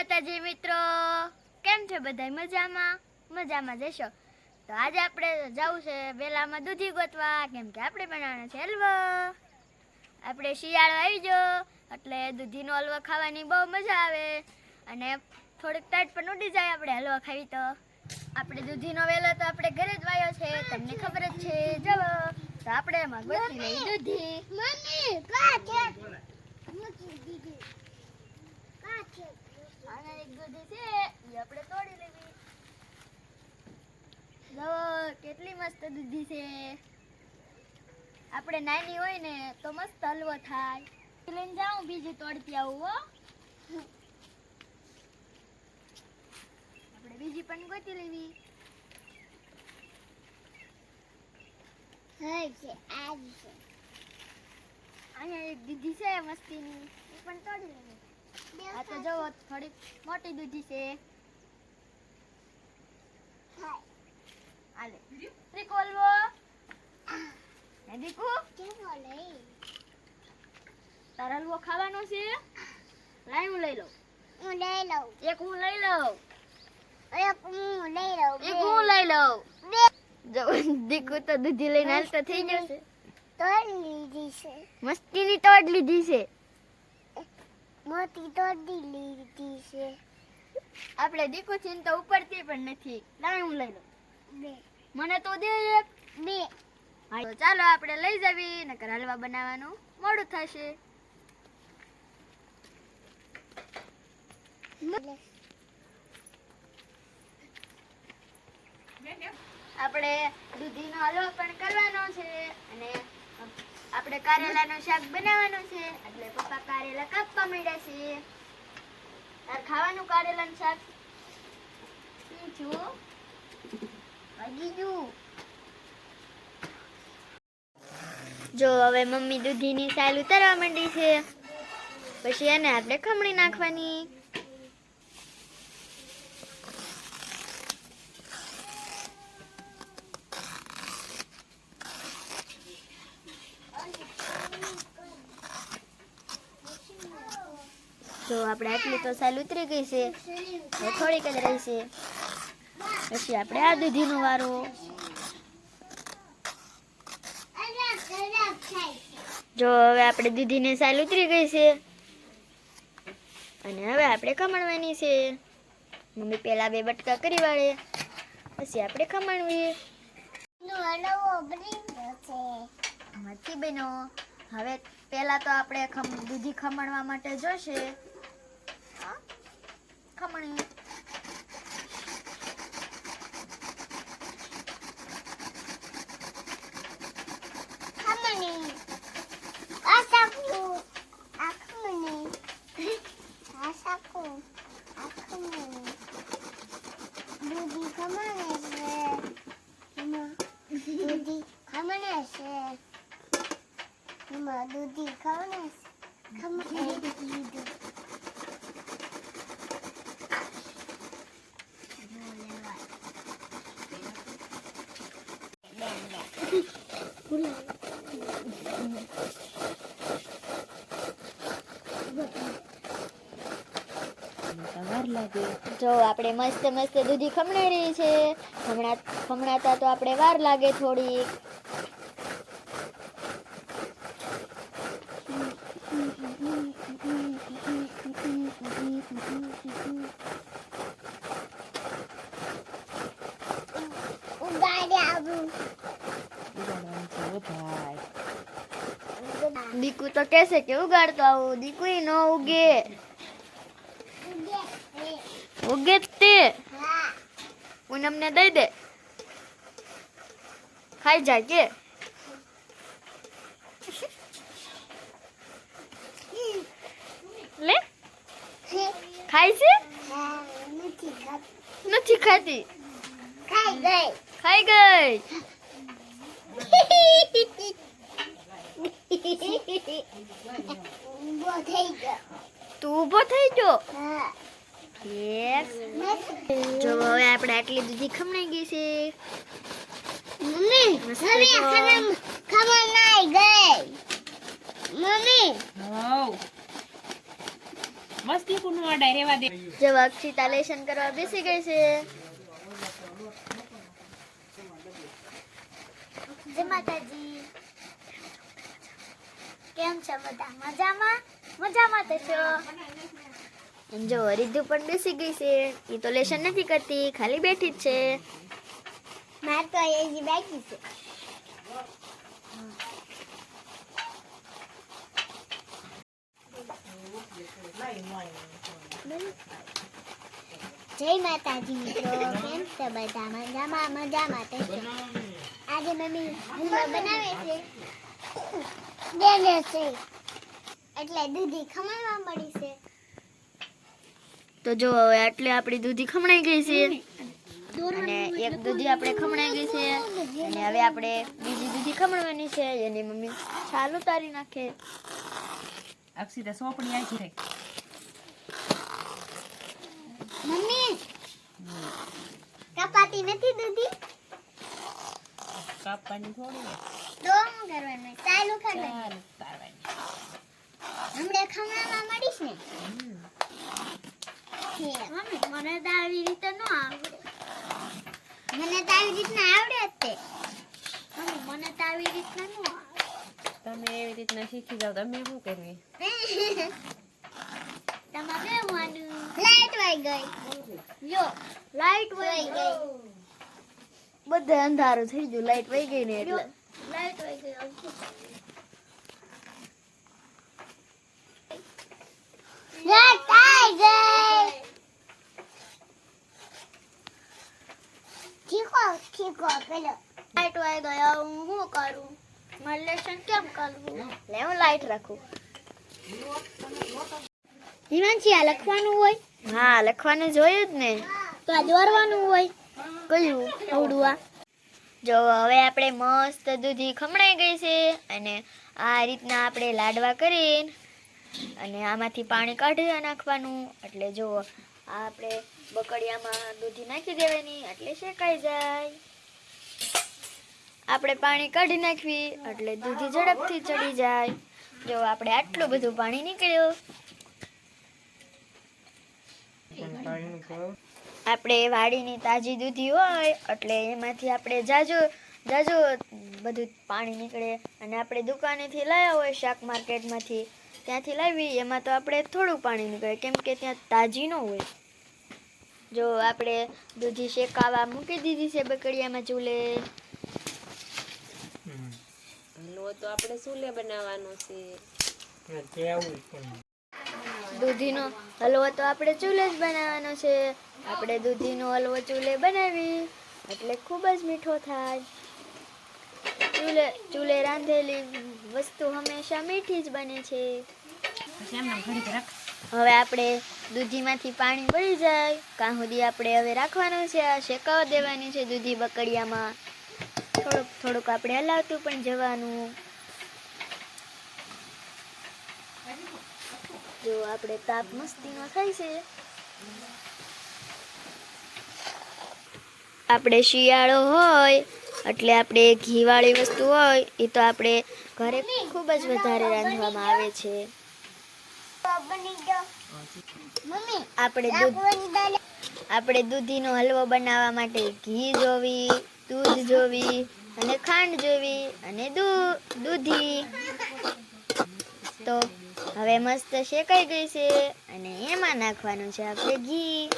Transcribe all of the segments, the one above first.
માતાજી મિત્રો, કેમ છે બધા મજામાં? મજામાં જશો તો આજે આપણે જવું છે વેલામાં દૂધી ગોતવા, કેમ કે આપણે બનાવવાનો છે હલવો. આપણે શિયાળો આવી ગયો, એટલે દૂધીનો હલવો ખાવાની બહુ મજા આવે. અને થોડીક ટાઈટ પણ ઉડી જાય આપણે હલવો ખાવી તો. આપણે દૂધીનો વેલો તો આપણે ઘરે જ વાયો છે, તમને ખબર જ છે. જવો. તો આપણે એમાં દૂધી. મમ્મી કા છે દીદી કા છે અને એક દૂધી છે એ આપણે તોડી લેવી જો કેટલી મસ્ત દૂધી છે. આપણે નાની હોય ને તો મસ્ત હલવો થાય. લઈને જાઉં બીજું તોડતી આવું હો. આપણે બીજી પણ ગોતી લેવી. છે અહીંયા એક દીધી છે મસ્તીની. એ પણ તોડી લેવી. આ તો જો થોડીક મોટી દૂધી છે હાય આલે. ત્રિકો હલવો હે દીકુ? કેવો લઈ તારા હલવો ખાવાનો છે. લાય હું લઈ લઉં. હું લઈ લઉં. એક હું લઈ લઉં. એક હું લઈ લઉં. એક હું લઈ લઉં. બે. જો દીકુ તો દૂધી લઈને હાલતો થઈ ગયો છે. તોડ લીધી છે. મસ્તીની તોડ લીધી છે. મોટી તોડી લીધી છે. આપણે દીકુ છે ને તો ઉપરથી પણ નથી. લાય હું લઈ લઉં. બે. મને તો દે બે. તો ચાલો આપણે લઈ જવી, નકર હલવા બનાવવાનું. મોડું થશે. આપણે દૂધીનો હલવો પણ કરવાનો છે અને આપણે કારેલાનું શાક બનાવવાનું છે. એટલે પપ્પા કારેલા કાપવા માંડ્યા છે. તાર ખાવાનું કારેલાનું શાક શું છું જું હવે મમ્મી દૂધીની સાલ ઉતારવા માંડી છે. પછી એને આપણે ખમણી નાખવાની. જો આપણે આટલી તો સાલ ઉતરી ગઈ છે. થોડીક જ રહી છે. પછી આપણે આ દૂધીનો વારો. જો હવે આપણે દૂધીને સાલ ઉતરી ગઈ છે. અને હવે આપણે ખમણવાની છે. મમ્મી પહેલા બે બટકા કરી વાળે, પછી આપણે ખમણવી. નથી બની. હવે પહેલા તો આપણે દૂધી ખમણવા માટે જોશે. ખમણી આ સાકુ આ ખમણી આ સાકુ આ ખમણી દૂધી ખમણે છે એમાં દૂધી ખમણે છે એમાં દૂધી ખમણે છે ખમણે લીધું જો આપણે મસ્ત મસ્ત દૂધી ખમણાઈ રહી છે. હમણાં ખમણાતા તો આપણે વાર લાગે થોડી દીકુ તો કહેશે કે ઉગાડતો આવું. દીકુ ન ઉગે જ તે હા પૂનમને દઈ દે. ખાઈ જાય કે. લે. ખાય છે? નથી ખાતી. ખાઈ ગઈ. ખાઈ ગઈ તું ઊભો થઈ ગયો? યસ જો હવે આપણે આટલી દૂધી ખમણાઈ ગઈ છે. મમ્મી હવે ખમણ ખમણ ગઈ. મમ્મી. મસ્તી કુનું અડાય રેવા દે. જો અક્ષિતા લેશન કરવા બેસી ગઈ છે. જય માતાજી. કેમ છો બધા? મજામાં? મજામાં તો છો? જો રીધુ પણ બેસી ગઈ છે. એ તો લેશન નથી કરતી ખાલી બેઠી જ છે. મારે તો એ જ બાકી છે. જય માતાજી મિત્રો કેમ છો બધા? મજામાં મજામાં તો આજે મમ્મી હલવા બનાવે છે. બે છે એટલે દૂધી ખમણવા મળી છે. તો જો હવે આટલી આપણી દૂધી ખમણાઈ ગઈ છે. અને એક દૂધી આપણે ખમણાઈ ગઈ છે. અને હવે આપણે બીજી દૂધી ખમણવાની છે. એની મમ્મી છાલ ઉતારી નાખે. અક્ષિતા સોપડી આખી રહી. મમ્મી કપાતી નથી દૂધી? કાપવાની થોડી તો કરવાનું? ચાલુ કરવાનું ચાલ ઉતારવાની. હમણાં ખમણામાં મળીશ ને? મને તો આવી રીતે ન આવડે મને તો આવી રીતના આવડે જ તે મમ્મી મને તો આવી રીતના ન આવડે તમે એવી રીતના શીખી જાવ તમે શું કરવી? તમારે બેહવાનું લાઈટ વહી ગઈ જો લાઈટ વહી ગઈ બધે અંધારું થઈ ગયું લાઈટ વહી ગઈ ને એટલે. લાઈટ વહી ગઈ લાઈટ આવી ઠીકો ઠીકો પેલો. લાઈટ વહી ગયો હું શું કરું? મારે કેમ કરવું? લે હું લાઈટ રાખું. હિમાંશી આ લખવાનું હોય? હા લખવાનું જોયું જ ને. તો આ દોરવાનું હોય. કયું? આવડું આ. જો હવે આપણે મસ્ત દૂધી ખમણાઈ ગઈ છે અને આ રીતના આપણે લાડવા કરીને અને આમાંથી પાણી કાઢી નાખવાનું. એટલે જો આપણે બકડિયામાં દૂધી નાખી દેવાની, એટલે શેકાઈ જાય. આપણે પાણી કાઢી નાખવી, એટલે દૂધી ઝડપથી ચડી જાય. જો આપણે આટલું બધું પાણી નીકળ્યું. આપણે વાડીની તાજી દૂધી હોય, એટલે એમાંથી આપણે જાજો જાજો બધું પાણી નીકળે. અને આપણે દુકાનેથી લાયા હોય શાક માર્કેટમાંથી. ત્યાંથી લાવી એમાં તો આપણે થોડું પાણી નીકળે કેમ કે ત્યાં તાજી ન હોય. જો આપણે દૂધી શેકાવા મૂકી દીધી છે બકડિયામાં ચૂલે. હલવો તો આપણે ચૂલે બનાવવાનો છે. દૂધીનો હલવો તો આપણે ચૂલે જ બનાવવાનો છે. આપણે દૂધીનો હલવો ચૂલે બનાવી એટલે ખૂબ જ મીઠો થાય. ચૂલે ચૂલે રાંધેલી વસ્તુ હંમેશા મીઠી જ બને છે. હવે આપણે દૂધીમાંથી પાણી પડી જાય. કાં સુધી આપણે હવે રાખવાનું છે શેકાવા દેવાની છે દૂધી બકડિયામાં. થોડુંક થોડુંક આપણે હલાવતું પણ જવાનું. જો આપણે તાપ મસ્તીનો થાય છે. આપણે શિયાળો હોય, એટલે આપણે ઘીવાળી વસ્તુ હોય, એ તો આપણે ઘરે ખૂબ જ વધારે રાંધવામાં આવે છે. આપણે આપણે દૂધીનો હલવો બનાવવા માટે ઘી જોવી દૂધ જોવી અને ખાંડ જોવી અને દૂધી. તો હવે મસ્ત શેકાઈ ગઈ છે અને એમાં નાખવાનું છે આપણે ઘી.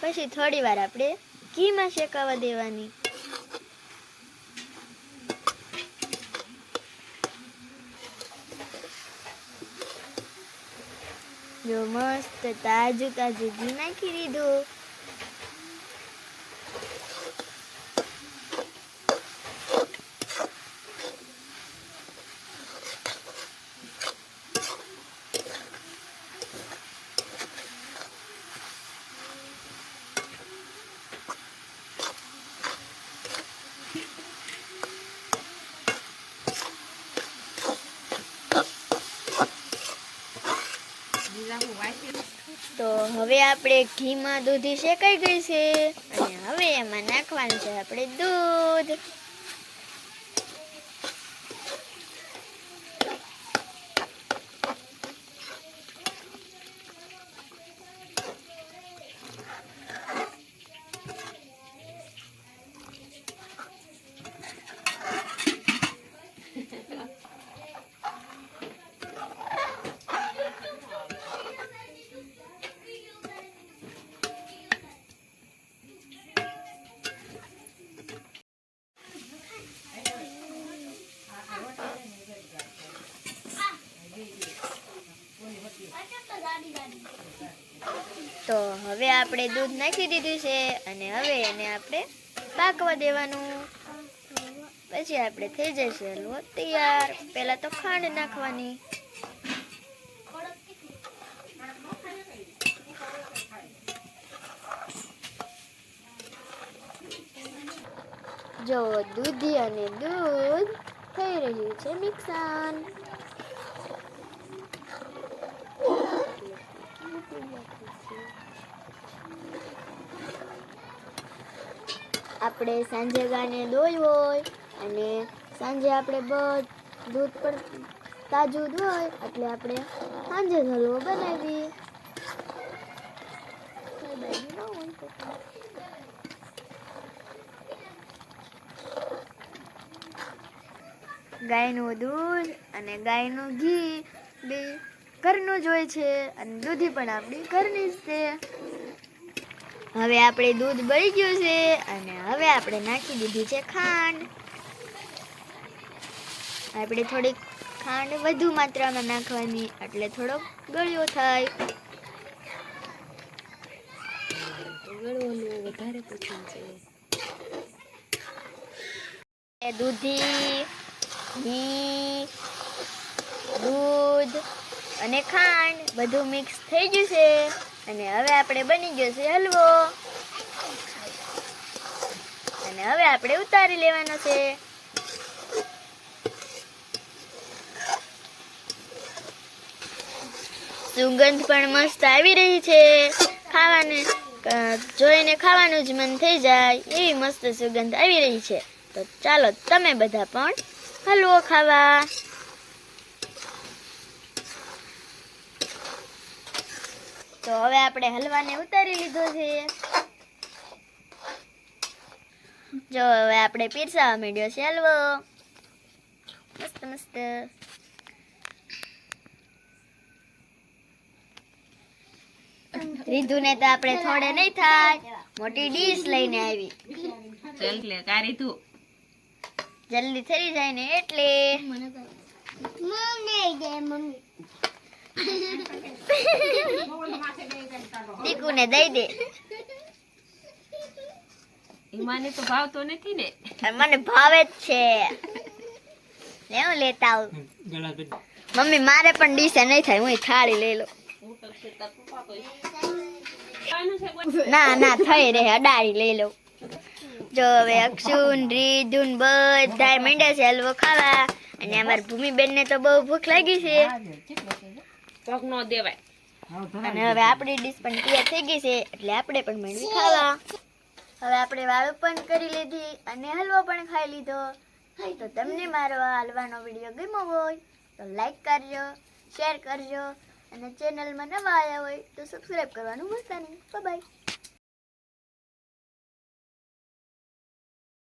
પછી થોડી વાર આપણે ઘીમાં શેકાવા દેવાની. જો મસ્ત તાજું તાજું ઘી નાખી દીધું બીજા હું વાંચી તો હવે આપણે ઘીમાં દૂધી શેકાઈ ગઈ છે. અને હવે એમાં નાખવાનું છે આપણે દૂધ. તો હવે આપણે દૂધ નાખી દીધું છે અને હવે એને આપણે પાકવા દેવાનું. પછી આપણે થઈ જશે હલવો તૈયાર. પહેલા તો ખાંડ નાખવાની. જો દૂધી અને દૂધ થઈ રહ્યું છે મિક્સન. આપણે સાંજે ગાને દોઈ હોય અને સાંજે આપણે દૂધ પર તાજું હોય એટલે આપણે સાંજે હલવો બનાવી ગાયનું દૂધ અને ગાયનું ઘી બે ઘરનું જ હોય છે અને દૂધી પણ આપણી ઘરની જ છે. હવે આપણે દૂધ બળી ગયું છે અને હવે આપણે નાખી દીધી છે ખાંડ. આપણે થોડીક ખાંડ વધુ માત્રામાં નાખવાની એટલે થોડોક ગળ્યો થાય. ગળવાનું વધારે પસંદ છે. દૂધી ઘી દૂધ અને ખાંડ બધું મિક્સ થઈ ગયું છે. અને હવે આપણે બની ગયો છે હલવો. અને હવે આપણે ઉતારી લેવાનો છે. સુગંધ પણ મસ્ત આવી રહી છે ખાવાને. જોઈને ખાવાનું જ મન થઈ જાય એવી મસ્ત સુગંધ આવી રહી છે. તો ચાલો તમે બધા પણ હલવો ખાવા. તો હવે આપણે હલવાને ઉતારી લીધો છે. જો હવે આપણે પીરસાવા માંડ્યો છે હલવો. મસ્ત મસ્ત. રીધુને તો આપણે થોડે નહીં થાય. મોટી ડીશ લઈને આવી. કારી તું. જલ્દી થઈ જાય ને એટલે. મમ્મી દે મમ્મી. દીકુને દઈ દે. ઈમાને તો ભાવતો નથી ને. મને ભાવે જ છે. લેવું લેતા આવું. મમ્મી મારે પણ ડીશે નહીં થાય હું થાળી લઈ લઉં. ના ના થઈ રહે અડાળી લઈ લઉં. જો હવે અક્ષુન રીધુન બધા મીંડે છે હલવો ખાવા. અને અમારી ભૂમિબેન ને તો બહુ ભૂખ લાગી છે. પગ નો દેવાય. અને હવે આપણી ડીશ પણ તૈયાર થઈ ગઈ છે, એટલે આપણે પણ મેળવી ખાવા. હવે આપણે વાળો પણ કરી લીધી અને હલવો પણ ખાઈ લીધો. તો તમને મારો આ હલવાનો વીડિયો ગમ્યો હોય, તો લાઈક કરજો શેર કરજો, અને ચેનલમાં નવા આવ્યા હોય, તો સબસ્ક્રાઈબ કરવાનું ભૂલતા નહીં. બાય